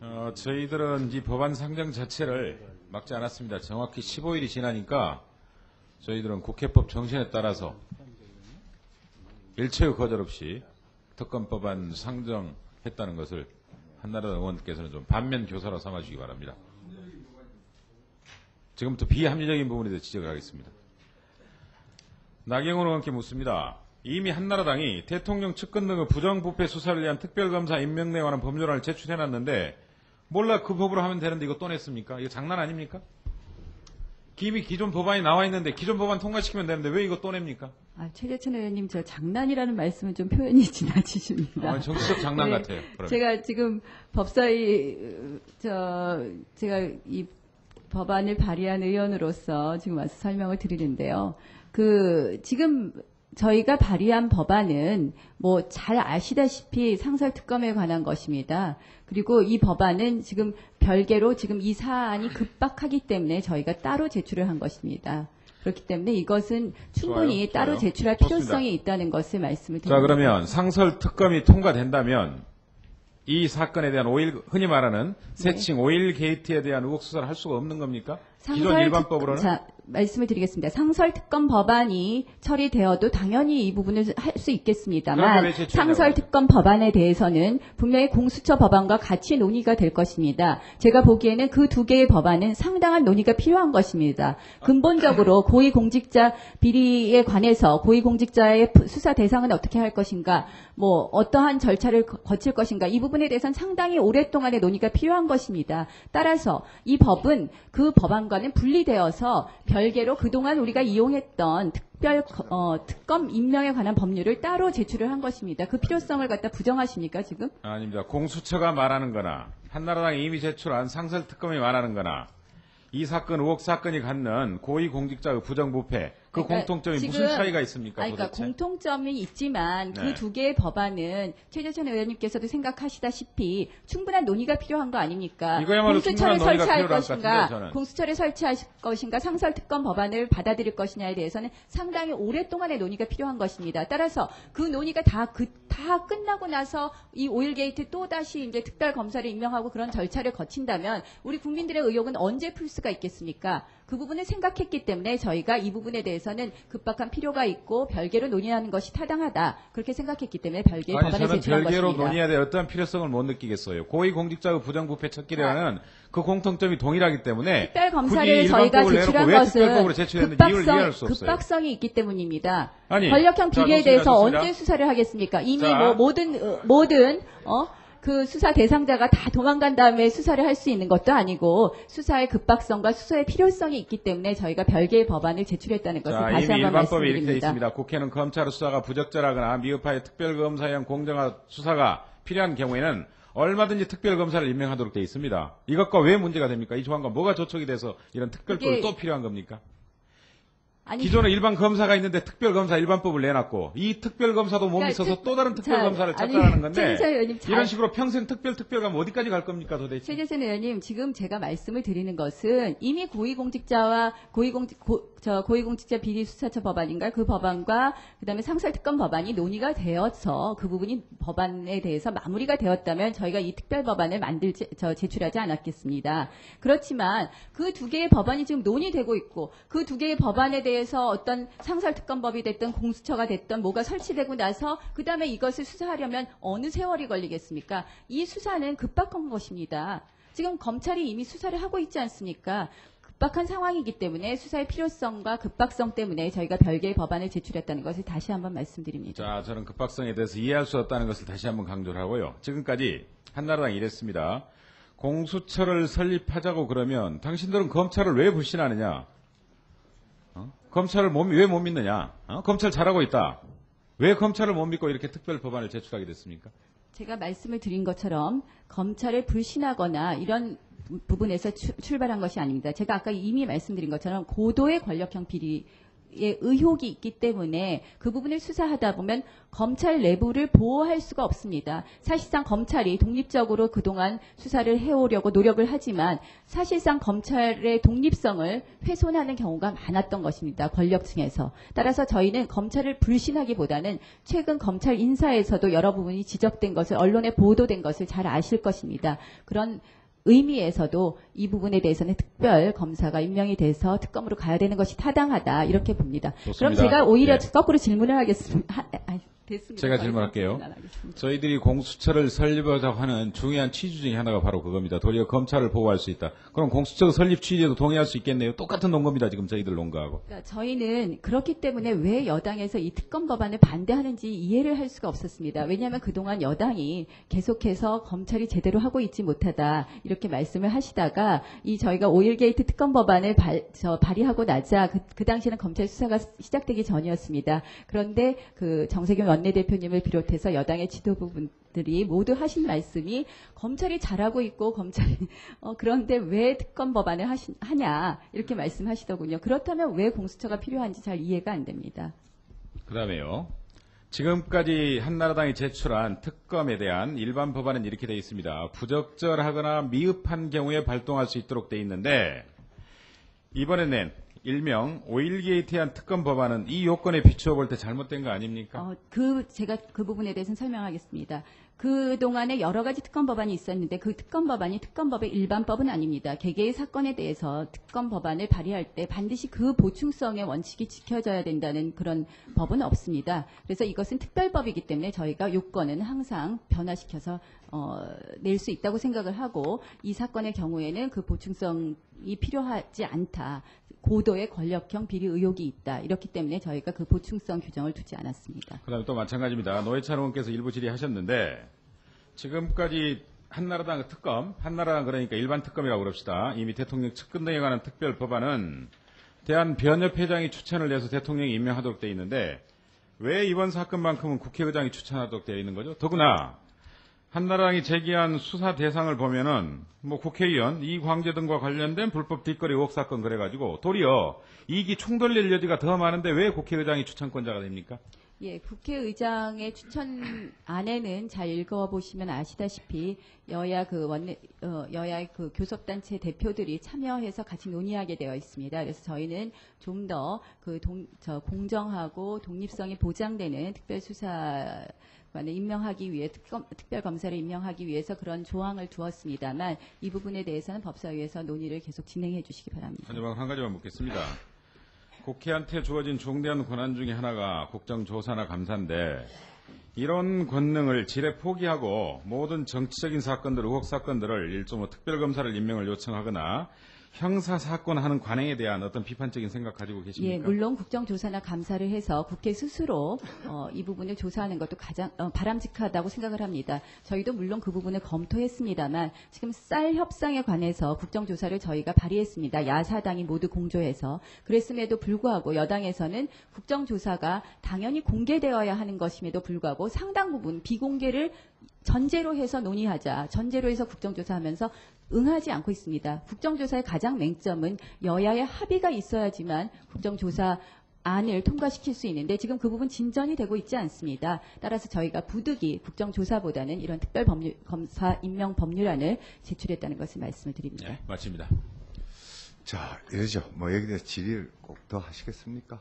어, 저희들은 이 법안 상정 자체를 막지 않았습니다. 정확히 15일이 지나니까 저희들은 국회법 정신에 따라서 일체의 거절 없이 특검 법안 상정했다는 것을 한나라당 의원께서는 좀 반면 교사로 삼아주기 바랍니다. 지금부터 비합리적인 부분에 대해 지적을 하겠습니다. 나경원 의원께 묻습니다. 이미 한나라당이 대통령 측근 등의 부정부패 수사를 위한 특별검사 임명에 관한 법률안을 제출해놨는데 몰라 그 법으로 하면 되는데 이거 또 냈습니까? 이거 장난 아닙니까? 이미 기존 법안이 나와 있는데 기존 법안 통과시키면 되는데 왜 이거 또 냅니까? 아, 최재천 의원님 저 장난이라는 말씀은 좀 표현이 지나치십니다. 아, 정치적 장난 네, 같아요. 그러면. 제가 지금 법사위 어, 저 제가 이 법안을 발의한 의원으로서 지금 와서 설명을 드리는데요. 그 지금 저희가 발의한 법안은 뭐 잘 아시다시피 상설 특검에 관한 것입니다. 그리고 이 법안은 지금 별개로 지금 이 사안이 급박하기 때문에 저희가 따로 제출을 한 것입니다. 그렇기 때문에 이것은 충분히 좋아요, 따로 좋아요. 제출할 좋습니다. 필요성이 있다는 것을 말씀을 드립니다. 자 그러면 상설 특검이 통과된다면 이 사건에 대한 오일 흔히 말하는 세칭 오일 게이트에 대한 의혹 수사를 할 수가 없는 겁니까? 기존 상설 일반법으로는 특, 자, 말씀을 드리겠습니다. 상설 특검 법안이 처리되어도 당연히 이 부분을 할 수 있겠습니다만 왜 제출하냐고요? 상설 특검 법안에 대해서는 분명히 공수처 법안과 같이 논의가 될 것입니다. 제가 보기에는 그 두 개의 법안은 상당한 논의가 필요한 것입니다. 근본적으로 고위공직자 비리에 관해서 고위공직자의 수사 대상은 어떻게 할 것인가, 뭐 어떠한 절차를 거- 거칠 것인가 이 부분에 대해서는 상당히 오랫동안의 논의가 필요한 것입니다. 따라서 이 법은 그 법안 과는 분리되어서 별개로 그동안 우리가 이용했던 특별 어, 특검 임명에 관한 법률을 따로 제출을 한 것입니다. 그 필요성을 갖다 부정하십니까 지금? 아닙니다. 공수처가 말하는 거나 한나라당이 이미 제출한 상설 특검이 말하는 거나 이 사건 의혹 사건이 갖는 고위공직자의 부정부패 그 그러니까 공통점이 무슨 차이가 있습니까? 아니, 그러니까 도대체? 공통점이 있지만 네. 그두 개의 법안은 최재천 의원님께서도 생각하시다시피 충분한 논의가 필요한 거 아닙니까? 이거야말로 공수처를 충분한 논의가 설치할 필요할 것 것인가, 같은데요, 저는. 공수처를 설치할 것인가, 상설 특검 법안을 받아들일 것이냐에 대해서는 상당히 오랫동안의 논의가 필요한 것입니다. 따라서 그 논의가 다, 그, 다 끝나고 나서 이 오일 게이트 또 다시 이제 특별 검사를 임명하고 그런 절차를 거친다면 우리 국민들의 의혹은 언제 풀 수가 있겠습니까? 그 부분을 생각했기 때문에 저희가 이 부분에 대해서 는 급박한 필요가 있고 별개로 논의하는 것이 타당하다 그렇게 생각했기 때문에 별개의 아니 법안을 저는 제출한 별개로 것입니다. 논의해야 될 어떠한 필요성을 못 느끼겠어요. 고위공직자의 부정부패 척기라는 그 공통점이 동일하기 때문에 특별 검사를 저희가 제출한 것은 급박성. 급박성이 있기 때문입니다. 아니, 권력형 자, 비리에 대해서 좋습니다. 언제 수사를 하겠습니까? 이미 자. 뭐 모든 어, 모든 어? 그 수사 대상자가 다 도망간 다음에 수사를 할 수 있는 것도 아니고 수사의 급박성과 수사의 필요성이 있기 때문에 저희가 별개의 법안을 제출했다는 것을 자, 다시 한번 일반법에 이렇게 말씀드립니다. 있습니다. 국회는 검찰의 수사가 부적절하거나 미흡하여 특별검사형 공정한 수사가 필요한 경우에는 얼마든지 특별검사를 임명하도록 되어 있습니다. 이것과 왜 문제가 됩니까? 이 조항과 뭐가 조촉이 돼서 이런 특별법이 또 필요한 겁니까? 아니 기존에 일반 검사가 있는데 특별 검사 일반법을 내놨고 이 특별 검사도 못 그러니까 있어서 특- 또 다른 특별검사를 자, 찾아가는 건데 의원님 잘- 이런 식으로 평생 특별 특별 가면 어디까지 갈 겁니까 도대체? 최재선 의원님, 지금 제가 말씀을 드리는 것은 이미 고위공직자와 고위공직, 고, 저 고위공직자 비리 수사처 법안인가 그 법안과 그다음에 상설특검 법안이 논의가 되어서 그 부분이 법안에 대해서 마무리가 되었다면 저희가 이 특별 법안을 만들지, 저 제출하지 않았겠습니다. 그렇지만 그 두 개의 법안이 지금 논의되고 있고 그 두 개의 법안에 대해 서 어떤 상설특검법이 됐든 공수처가 됐든 뭐가 설치되고 나서 그 다음에 이것을 수사하려면 어느 세월이 걸리겠습니까? 이 수사는 급박한 것입니다. 지금 검찰이 이미 수사를 하고 있지 않습니까? 급박한 상황이기 때문에 수사의 필요성과 급박성 때문에 저희가 별개의 법안을 제출했다는 것을 다시 한번 말씀드립니다. 자, 저는 급박성에 대해서 이해할 수 없다는 것을 다시 한번 강조를 하고요. 지금까지 한나라당이 이랬습니다. 공수처를 설립하자고 그러면 당신들은 검찰을 왜 불신하느냐? 어? 검찰을 못- 왜 못 믿느냐? 어? 검찰 잘하고 있다. 왜 검찰을 못 믿고 이렇게 특별 법안을 제출하게 됐습니까? 제가 말씀을 드린 것처럼 검찰을 불신하거나 이런 부분에서 추- 출발한 것이 아닙니다. 제가 아까 이미 말씀드린 것처럼 고도의 권력형 비리 의혹이 있기 때문에 그 부분을 수사하다 보면 검찰 내부를 보호할 수가 없습니다. 사실상 검찰이 독립적으로 그동안 수사를 해오려고 노력을 하지만 사실상 검찰의 독립성을 훼손하는 경우가 많았던 것입니다. 권력층에서. 따라서 저희는 검찰을 불신하기보다는 최근 검찰 인사에서도 여러 부분이 지적된 것을 언론에 보도된 것을 잘 아실 것입니다. 그런 의미에서도 이 부분에 대해서는 특별 검사가 임명이 돼서 특검으로 가야 되는 것이 타당하다 이렇게 봅니다. 그럼 좋습니다. 제가 오히려 예. 거꾸로 질문을 하겠습니다. 됐습니다. 제가 질문할게요. 저희들이 공수처를 설립하자고 하는 중요한 취지 중에 하나가 바로 그겁니다. 도리어 검찰을 보호할 수 있다. 그럼 공수처 설립 취지에도 동의할 수 있겠네요. 똑같은 논거입니다. 지금 저희들 논거하고. 그러니까 저희는 그렇기 때문에 왜 여당에서 이 특검 법안을 반대하는지 이해를 할 수가 없었습니다. 왜냐하면 그동안 여당이 계속해서 검찰이 제대로 하고 있지 못하다 이렇게 말씀을 하시다가 이 저희가 오일 게이트 특검 법안을 발, 저 발의하고 나자 그, 그 당시에는 검찰 수사가 시작되기 전이었습니다. 그런데 그 정세균 원 내대표님을 비롯해서 여당의 지도부분들이 모두 하신 말씀이 검찰이 잘하고 있고 검찰이 어, 그런데 왜 특검 법안을 하시, 하냐 이렇게 말씀하시더군요. 그렇다면 왜 공수처가 필요한지 잘 이해가 안 됩니다. 그 다음에요. 지금까지 한나라당이 제출한 특검에 대한 일반 법안은 이렇게 되어 있습니다. 부적절하거나 미흡한 경우에 발동할 수 있도록 되어 있는데 이번에 낸 일명 오일게이트한 특검 법안은 이 요건에 비추어 볼 때 잘못된 거 아닙니까? 어, 그 제가 그 부분에 대해서는 설명하겠습니다. 그 동안에 여러 가지 특검 법안이 있었는데 그 특검 법안이 특검법의 일반법은 아닙니다. 개개의 사건에 대해서 특검 법안을 발의할 때 반드시 그 보충성의 원칙이 지켜져야 된다는 그런 법은 없습니다. 그래서 이것은 특별법이기 때문에 저희가 요건은 항상 변화시켜서 어, 낼 수 있다고 생각을 하고 이 사건의 경우에는 그 보충성이 필요하지 않다. 고도의 권력형 비리 의혹이 있다. 이렇기 때문에 저희가 그 보충성 규정을 두지 않았습니다. 그다음에 또 마찬가지입니다. 노회찬 의원께서 일부 질의하셨는데 지금까지 한나라당 특검, 한나라당 그러니까 일반 특검이라고 그럽시다. 이미 대통령 측근 등에 관한 특별 법안은 대한 변협회장이 추천을 해서 대통령이 임명하도록 되어 있는데 왜 이번 사건만큼은 국회의장이 추천하도록 되어 있는 거죠? 더구나 한나라당이 제기한 수사 대상을 보면은 뭐 국회의원 이광재 등과 관련된 불법 뒷거리 의혹 사건 그래가지고 도리어 이익이 충돌될 여지가 더 많은데 왜 국회의장이 추천권자가 됩니까? 예, 국회의장의 추천 안에는 잘 읽어보시면 아시다시피 여야 그 원내 어, 여야 그 교섭단체 대표들이 참여해서 같이 논의하게 되어 있습니다. 그래서 저희는 좀 더 그 공정하고 독립성이 보장되는 특별수사 관을 임명하기 위해 특검, 특별검사를 임명하기 위해서 그런 조항을 두었습니다만 이 부분에 대해서는 법사위에서 논의를 계속 진행해 주시기 바랍니다. 마지막 한 가지만 묻겠습니다. 국회한테 주어진 중대한 권한 중에 하나가 국정조사나 감사인데 이런 권능을 지레 포기하고 모든 정치적인 사건들, 의혹 사건들을 일종의 특별검사를 임명을 요청하거나 형사 사건 하는 관행에 대한 어떤 비판적인 생각 가지고 계십니까? 예, 물론 국정조사나 감사를 해서 국회 스스로 어, 이 부분을 조사하는 것도 가장 어, 바람직하다고 생각을 합니다. 저희도 물론 그 부분을 검토했습니다만 지금 쌀 협상에 관해서 국정조사를 저희가 발의했습니다. 야사당이 모두 공조해서 그랬음에도 불구하고 여당에서는 국정조사가 당연히 공개되어야 하는 것임에도 불구하고 상당 부분 비공개를 전제로 해서 논의하자, 전제로 해서 국정조사하면서 응하지 않고 있습니다. 국정조사의 가장 맹점은 여야의 합의가 있어야지만 국정조사 안을 통과시킬 수 있는데 지금 그 부분 진전이 되고 있지 않습니다. 따라서 저희가 부득이 국정조사보다는 이런 특별검사 임명 법률안을 제출했다는 것을 말씀을 드립니다. 네, 마칩니다. 자, 이러죠. 뭐 여기 대해서 질의를 꼭 더 하시겠습니까?